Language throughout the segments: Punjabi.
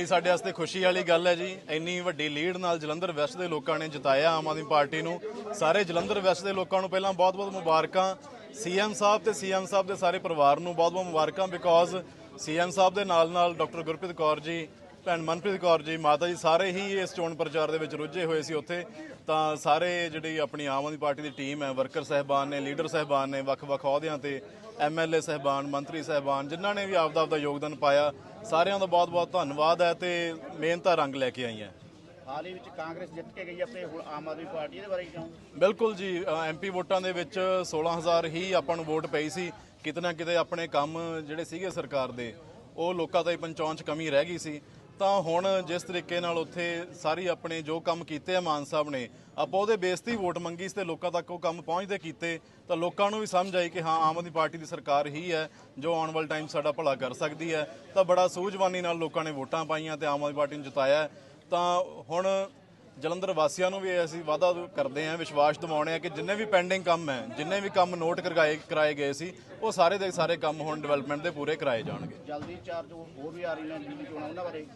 ਬੜੀ ਸਾਡੇ ਵਾਸਤੇ ਖੁਸ਼ੀ ਵਾਲੀ ਗੱਲ ਹੈ ਜੀ। ਇੰਨੀ ਵੱਡੀ ਲੀਡ ਨਾਲ ਜਲੰਧਰ ਵੈਸਟ ਦੇ ਲੋਕਾਂ ਨੇ ਜਿਤਾਇਆ ਆਮ ਆਦਮੀ ਪਾਰਟੀ ਨੂੰ। ਸਾਰੇ ਜਲੰਧਰ ਵੈਸਟ ਦੇ ਲੋਕਾਂ ਨੂੰ ਪਹਿਲਾਂ ਬਹੁਤ-ਬਹੁਤ ਮੁਬਾਰਕਾਂ। ਸੀਐਮ ਸਾਹਿਬ ਤੇ ਸੀਐਮ ਸਾਹਿਬ ਦੇ ਸਾਰੇ ਪਰਿਵਾਰ ਨੂੰ ਬਹੁਤ-ਬਹੁਤ ਮੁਬਾਰਕਾਂ ਬਿਕੋਜ਼ ਸੀਐਮ ਸਾਹਿਬ ਦੇ ਨਾਲ-ਨਾਲ ਡਾਕਟਰ ਗੁਰਪ੍ਰੀਤ ਕੌਰ ਜੀ ਭੈਣ ਮਨਪ੍ਰੀਤ ਕੌਰ ਜੀ ਮਾਤਾ ਜੀ ਸਾਰੇ ਹੀ ਇਸ ਚੋਣ ਪ੍ਰਚਾਰ ਦੇ ਵਿੱਚ ਰੁੱਝੇ ਹੋਏ ਸੀ ਉੱਥੇ। ਤਾਂ ਸਾਰੇ ਜਿਹੜੀ ਆਪਣੀ ਆਮ ਆਦਮੀ ਪਾਰਟੀ ਦੀ ਟੀਮ ਹੈ ਵਰਕਰ ਸਹਿਬਾਨ ਨੇ ਲੀਡਰ ਸਹਿਬਾਨ ਨੇ ਵੱਖ-ਵੱਖ ਅਹੁਦਿਆਂ ਤੇ ਐਮਐਲਏ ਸਹਿਬਾਨ ਮੰਤਰੀ ਸਹਿਬਾਨ ਜਿਨ੍ਹਾਂ ਨੇ ਵੀ ਆਪਦਾ ਆਪਦਾ ਯੋਗਦਾਨ ਪਾਇਆ ਸਾਰਿਆਂ ਦਾ ਬਹੁਤ-ਬਹੁਤ ਧੰਨਵਾਦ ਹੈ ਤੇ ਮਿਹਨਤਾਂ ਰੰਗ ਲੈ ਕੇ ਆਈਆਂ ਹਾਲ ਹੀ ਵਿੱਚ ਕਾਂਗਰਸ ਜਿੱਤ ਕੇ ਗਈ ਆਪਣੇ ਹੁਣ ਆਮ ਆਦਮੀ ਪਾਰਟੀ ਇਹਦੇ ਬਾਰੇ ਕੀ ਕਹੋਗੇ ਬਿਲਕੁਲ ਜੀ ਐਮਪੀ ਵੋਟਾਂ ਦੇ ਵਿੱਚ 16000 ਹੀ ਆਪਾਂ ਨੂੰ ਵੋਟ ਪਈ ਸੀ। ਕਿਤੇ ਨਾ ਕਿਤੇ ਆਪਣੇ ਕੰਮ ਜਿਹੜੇ ਸੀਗੇ ਸਰਕਾਰ ਦੇ ਉਹ ਲੋਕਾਂ ਤਾਈਂ ਪਹੁੰਚਾਉਣ 'ਚ ਕਮੀ ਰਹਿ ਗਈ ਸੀ। ਤਾਂ ਹੁਣ ਜਿਸ ਤਰੀਕੇ ਨਾਲ ਉੱਥੇ ਸਾਰੀ ਆਪਣੇ ਜੋ ਕੰਮ ਕੀਤੇ ਆ ਮਾਨ ਸਾਹਿਬ ਨੇ, ਆਪਾਂ ਉਹਦੇ ਬੇਸ ਤੇ ਹੀ ਵੋਟ ਮੰਗੀ ਸੀ ਤੇ ਲੋਕਾਂ ਤੱਕ ਉਹ ਕੰਮ ਪਹੁੰਚਦੇ ਕੀਤੇ, ਤਾਂ ਲੋਕਾਂ ਨੂੰ ਵੀ ਸਮਝ ਆਈ ਕਿ ਹਾਂ, ਆਮ ਆਦਮੀ ਪਾਰਟੀ ਦੀ ਸਰਕਾਰ ਹੀ ਹੈ, ਜੋ ਆਉਣ ਵਾਲੇ ਟਾਈਮ ਸਾਡਾ ਭਲਾ ਕਰ ਸਕਦੀ ਹੈ। ਤਾਂ ਬੜਾ ਸੂਝਵਾਨੀ ਨਾਲ ਲੋਕਾਂ ਨੇ ਵੋਟਾਂ ਪਾਈਆਂ ਤੇ ਆਮ ਆਦਮੀ ਪਾਰਟੀ ਨੂੰ ਜਿਤਾਇਆ। ਤਾਂ ਹੁਣ ਜਲੰਧਰ ਵਾਸੀਆਂ ਨੂੰ ਵੀ ਅਸੀਂ ਵਾਅਦਾ ਕਰਦੇ ਹਾਂ ਵਿਸ਼ਵਾਸ ਦਿਵਾਉਣੇ ਆ ਕਿ ਜਿੰਨੇ ਵੀ ਪੈਂਡਿੰਗ ਕੰਮ ਹੈ ਜਿੰਨੇ ਵੀ ਕੰਮ ਨੋਟ ਕਰਵਾਏ ਕਰਾਏ ਗਏ ਸੀ ਉਹ ਸਾਰੇ ਦੇ ਸਾਰੇ ਕੰਮ ਹੁਣ ਡਿਵੈਲਪਮੈਂਟ ਦੇ ਪੂਰੇ ਕਰਾਏ ਜਾਣਗੇ। ਜਲਦੀ ਚਾਰ ਜੋ ਹੋਰ ਵੀ ਆ ਰਹੀਆਂ ਦਿੱਲੀ ਚੋਣਾਂ ਉਹਨਾਂ ਬਾਰੇ।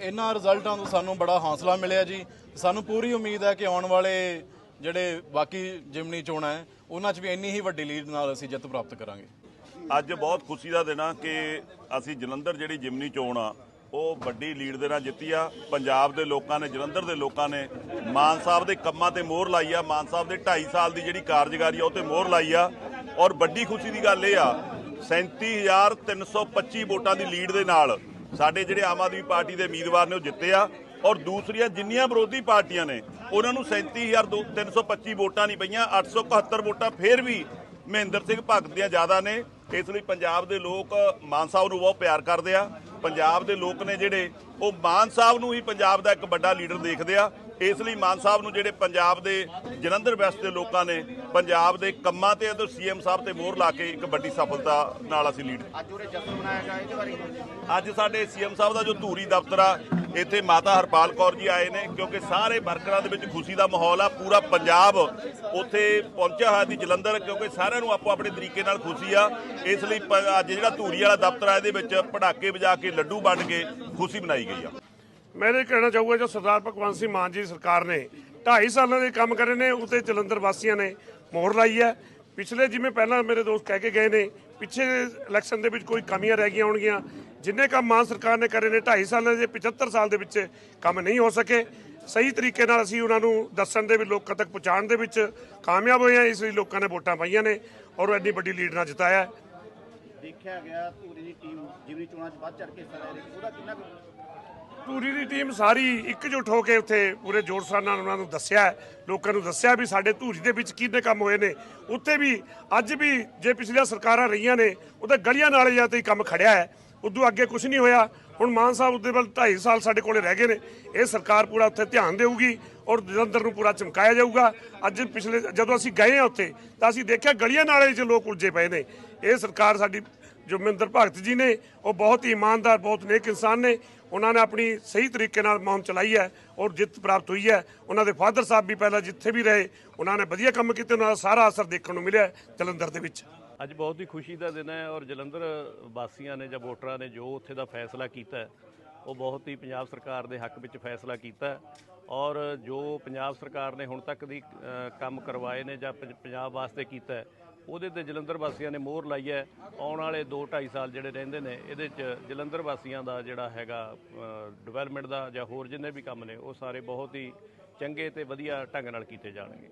ਇਹਨਾਂ ਰਿਜ਼ਲਟਾਂ ਤੋਂ ਸਾਨੂੰ ਬੜਾ ਹੌਸਲਾ ਮਿਲਿਆ ਜੀ। ਸਾਨੂੰ ਪੂਰੀ ਉਮੀਦ ਹੈ ਕਿ ਆਉਣ ਵਾਲੇ ਜਿਹੜੇ ਬਾਕੀ ਜਿਮਨੀ ਚੋਣਾਂ ਹੈ ਉਹਨਾਂ 'ਚ ਵੀ ਇੰਨੀ ਹੀ ਵੱਡੀ ਲੀਡ ਨਾਲ ਅਸੀਂ ਜਿੱਤ ਪ੍ਰਾਪਤ ਕਰਾਂਗੇ। ਅੱਜ ਬਹੁਤ ਖੁਸ਼ੀ ਦਾ ਦਿਨ ਆ ਕਿ ਅਸੀਂ ਜਲੰਧਰ ਜਿਹੜੀ ਜਿਮਨੀ ਚੋਣ ਆ ਉਹ ਵੱਡੀ ਲੀਡ ਦੇ ਨਾਲ ਜਿੱਤੀ ਆ। ਪੰਜਾਬ ਦੇ ਲੋਕਾਂ ਨੇ, ਜਲੰਧਰ ਦੇ ਲੋਕਾਂ ਨੇ ਮਾਨ ਸਾਹਿਬ ਦੇ ਕੰਮਾਂ ਤੇ ਮੋਹਰ ਲਾਈ ਆ। ਮਾਨ ਸਾਹਿਬ ਦੇ 2.5 ਸਾਲ ਦੀ ਜਿਹੜੀ ਕਾਰਜਕਾਰੀ ਆ, ਉਹ ਤੇ ਮੋਹਰ ਲਾਈ ਆ। ਔਰ ਵੱਡੀ ਖੁਸ਼ੀ ਦੀ ਗੱਲ ਇਹ ਆ 37325 ਵੋਟਾਂ ਦੀ ਲੀਡ ਦੇ ਨਾਲ ਸਾਡੇ ਜਿਹੜੇ ਆਮ ਆਦਮੀ ਪਾਰਟੀ ਦੇ ਉਮੀਦਵਾਰ ਨੇ ਉਹ ਜਿੱਤੇ ਆ। ਔਰ ਦੂਸਰੀਆਂ ਜਿੰਨੀਆਂ ਵਿਰੋਧੀ ਪਾਰਟੀਆਂ ਨੇ, ਉਹਨਾਂ ਨੂੰ 37325 ਵੋਟਾਂ ਨਹੀਂ ਪਈਆਂ 871 ਵੋਟਾਂ ਫੇਰ ਵੀ ਮਹਿੰਦਰ ਸਿੰਘ ਭਗਤ ਦੀਆਂ ਜ਼ਿਆਦਾ ਨੇ। ਇਸ ਲਈ ਪੰਜਾਬ ਦੇ ਲੋਕ ਮਾਨ ਸਾਹਿਬ ਨੂੰ ਬਹੁਤ ਪਿਆਰ ਕਰਦੇ ਆ। ਪੰਜਾਬ ਦੇ ਲੋਕ ਨੇ ਜਿਹੜੇ ਉਹ ਮਾਨ ਸਾਹਿਬ ਨੂੰ ਹੀ ਪੰਜਾਬ ਦਾ ਇੱਕ ਵੱਡਾ ਲੀਡਰ ਦੇਖਦੇ ਆ ਇਸ ਲਈ ਮਾਨ ਸਾਹਿਬ ਨੂੰ ਜਿਹੜੇ ਪੰਜਾਬ ਦੇ ਜਲੰਧਰ ਵੈਸਟ ਦੇ ਲੋਕਾਂ ਨੇ ਪੰਜਾਬ ਦੇ ਕੰਮਾਂ ਤੇ ਅਤੇ ਸੀਐਮ ਸਾਹਿਬ ਤੇ ਮੋਹਰ ਲਾ ਕੇ ਇੱਕ ਵੱਡੀ ਸਫਲਤਾ ਨਾਲ ਅਸੀਂ ਲੀਡ ਅੱਜ ਉਹਦੇ ਜਸ਼ਨ ਮਨਾਇਆ ਗਿਆ ਇਹਦੇ ਬਾਰੇ? ਅੱਜ ਸਾਡੇ ਸੀਐਮ ਸਾਹਿਬ ਦਾ ਜੋ ਧੂਰੀ ਦਫ਼ਤਰ ਆ ਇੱਥੇ ਮਾਤਾ ਹਰਪਾਲ ਕੌਰ ਜੀ ਆਏ ਨੇ, ਕਿਉਂਕਿ ਸਾਰੇ ਵਰਕਰਾਂ ਦੇ ਵਿੱਚ ਖੁਸ਼ੀ ਦਾ ਮਾਹੌਲ ਆ, ਪੂਰਾ ਪੰਜਾਬ ਉੱਥੇ ਪਹੁੰਚਿਆ ਹੋਇਆ ਸੀ ਜਲੰਧਰ, ਕਿਉਂਕਿ ਸਾਰਿਆਂ ਨੂੰ ਆਪੋ ਆਪਣੇ ਤਰੀਕੇ ਨਾਲ ਖੁਸ਼ੀ ਆ। ਇਸ ਲਈ ਪ- ਅੱਜ ਜਿਹੜਾ ਧੂਰੀ ਵਾਲਾ ਦਫ਼ਤਰ ਆ, ਇਹਦੇ ਵਿੱਚ ਪਟਾਕੇ ਵਜਾ ਕੇ ਲੱਡੂ ਵੰਡ ਕੇ ਖੁਸ਼ੀ ਮਨਾਈ ਗਈ ਆ। ਮੈਂ ਇਹ ਕਹਿਣਾ ਚਾਹੂੰਗਾ, ਜੋ ਸਰਦਾਰ ਭਗਵੰਤ ਸਿੰਘ ਮਾਨ ਜੀ ਸਰਕਾਰ ਨੇ 2.5 ਸਾਲਾਂ ਦੇ ਕੰਮ ਕਰੇ ਨੇ ਉਤੇ ਜਲੰਧਰ ਵਾਸੀਆਂ ਨੇ ਮੋਹਰ ਲਾਈ ਹੈ। ਪਿਛਲੇ ਜਿਵੇਂ ਪਹਿਲਾਂ ਮੇਰੇ ਦੋਸਤ ਕਹਿ ਕੇ ਗਏ ਨੇ, ਪਿੱਛੇ ਇਲੈਕਸ਼ਨ ਦੇ ਵਿੱਚ ਕੋਈ ਕਮੀਆਂ ਰਹਿ ਗਈਆਂ ਹੋਣਗੀਆਂ। ਜਿੰਨੇ ਕੰਮ ਮਾਨ ਸਰਕਾਰ ਨੇ ਕਰੇ ਨੇ 2.5 ਸਾਲਾਂ ਦੇ 75 ਸਾਲ ਦੇ ਵਿੱਚ ਕੰਮ ਨਹੀਂ ਹੋ ਸਕੇ। ਸਹੀ ਤਰੀਕੇ ਨਾਲ ਅਸੀਂ ਉਹਨਾਂ ਨੂੰ ਦੱਸਣ ਦੇ ਵੀ ਲੋਕਾਂ ਤੱਕ ਪਹੁੰਚਾਉਣ ਦੇ ਵਿੱਚ ਕਾਮਯਾਬ ਹੋਏ ਹਾਂ, ਇਸ ਲਈ ਲੋਕਾਂ ਨੇ ਵੋਟਾਂ ਪਾਈਆਂ ਨੇ ਔਰ ਐਡੀ ਵੱਡੀ ਲੀਡ ਨਾਲ ਜਿਤਾਇਆ। ਦੇਖਿਆ ਗਿਆ ਧੂਰੀ ਦੀ ਟੀਮ ਜਿਮਨੀ ਚੋਣਾਂ 'ਚ ਵੱਧ ਚੜ ਕੇ ਹਿੱਸਾ ਲੈ ਰਹੀ ਉਹਦਾ ਕਿੰਨਾ ਪੂਰੀ ਦੀ ਟੀਮ ਸਾਰੀ ਇਕਜੁੱਟ ਹੋ ਕੇ ਉੱਥੇ ਪੂਰੇ ਜੋਰ ਸ਼ੋਰ ਨਾਲ ਉਹਨਾਂ ਨੂੰ ਦੱਸਿਆ ਲੋਕਾਂ ਨੂੰ ਦੱਸਿਆ ਵੀ ਸਾਡੇ ਧੂਰੀ ਦੇ ਵਿੱਚ ਕਿੰਨੇ ਕੰਮ ਹੋਏ ਨੇ। ਉੱਥੇ ਵੀ ਅੱਜ ਵੀ ਜੇ ਪਿਛਲੀਆਂ ਸਰਕਾਰਾਂ ਰਹੀਆਂ ਨੇ, ਉਹਦੇ ਗਲੀਆਂ ਨਾਲੇ ਜਾਂ ਤੇ ਹੀ ਕੰਮ ਖੜਿਆ ਹੈ। ਉਦੋਂ ਅੱਗੇ ਕੁਝ ਨਹੀਂ ਹੋਇਆ। ਹੁਣ ਮਾਨ ਸਾਹਿਬ ਉਹਦੇ ਵੱਲ 2.5 ਸਾਲ ਸਾਡੇ ਕੋਲੇ ਰਹਿ ਗਏ ਨੇ। ਇਹ ਸਰਕਾਰ ਪੂਰਾ ਉੱਥੇ ਧਿਆਨ ਦੇਊਗੀ ਔਰ ਜਲੰਧਰ ਨੂੰ ਪੂਰਾ ਚਮਕਾਇਆ ਜਾਊਗਾ। ਅੱਜ ਪਿਛਲੇ ਜਦੋਂ ਅਸੀਂ ਗਏ ਆ ਉੱਥੇ, ਤਾਂ ਅਸੀਂ ਦੇਖਿਆ ਗਲੀਆਂ ਨਾਲੇ 'ਚ ਲੋਕ ਉਲਝੇ ਪਏ ਨੇ। ਇਹ ਸਰਕਾਰ ਸਾਡੀ ਜੋ ਮਹਿੰਦਰ ਭਗਤ ਜੀ ਨੇ, ਉਹ ਬਹੁਤ ਹੀ ਇਮਾਨਦਾਰ, ਬਹੁਤ ਨੇਕ ਇਨਸਾਨ ਨੇ। ਉਹਨਾਂ ਨੇ ਆਪਣੀ ਸਹੀ ਤਰੀਕੇ ਨਾਲ ਮੁਹਿੰਮ ਚਲਾਈ ਹੈ ਔਰ ਜਿੱਤ ਪ੍ਰਾਪਤ ਹੋਈ ਹੈ। ਉਹਨਾਂ ਦੇ ਫਾਦਰ ਸਾਹਿਬ ਵੀ ਪਹਿਲਾਂ ਜਿੱਥੇ ਵੀ ਰਹੇ, ਉਹਨਾਂ ਨੇ ਵਧੀਆ ਕੰਮ ਕੀਤੇ, ਉਹਨਾਂ ਦਾ ਸਾਰਾ ਅਸਰ ਦੇਖਣ ਨੂੰ ਮਿਲਿਆ ਜਲੰਧਰ ਦੇ ਵਿੱਚ। ਅੱਜ ਬਹੁਤ ਹੀ ਖੁਸ਼ੀ ਦਾ ਦਿਨ ਹੈ ਔਰ ਜਲੰਧਰ ਵਾਸੀਆਂ ਨੇ ਜਾਂ ਵੋਟਰਾਂ ਨੇ ਜੋ ਉੱਥੇ ਦਾ ਫੈਸਲਾ ਕੀਤਾ ਉਹ ਬਹੁਤ ਹੀ ਪੰਜਾਬ ਸਰਕਾਰ ਦੇ ਹੱਕ ਵਿੱਚ ਫੈਸਲਾ ਕੀਤਾ ਔਰ ਜੋ ਪੰਜਾਬ ਸਰਕਾਰ ਨੇ ਹੁਣ ਤੱਕ ਦੀ ਕੰਮ ਕਰਵਾਏ ਨੇ ਜਾਂ ਪੰਜਾਬ ਵਾਸਤੇ ਕੀਤਾ ਉਹਦੇ ਤੇ ਜਲੰਧਰ ਵਾਸੀਆਂ ਨੇ ਮੋਹਰ ਲਾਈ ਹੈ। ਆਉਣ ਵਾਲੇ 2 2.5 ਸਾਲ ਜਿਹੜੇ ਰਹਿੰਦੇ ਨੇ, ਇਹਦੇ 'ਚ ਜਲੰਧਰ ਵਾਸੀਆਂ ਦਾ ਜਿਹੜਾ ਹੈਗਾ ਡਿਵੈਲਪਮੈਂਟ ਦਾ ਜਾਂ ਹੋਰ ਜਿੰਨੇ ਵੀ ਕੰਮ ਨੇ, ਉਹ ਸਾਰੇ ਬਹੁਤ ਹੀ ਚੰਗੇ ਤੇ ਵਧੀਆ ਢੰਗ ਨਾਲ ਕੀਤੇ ਜਾਣਗੇ।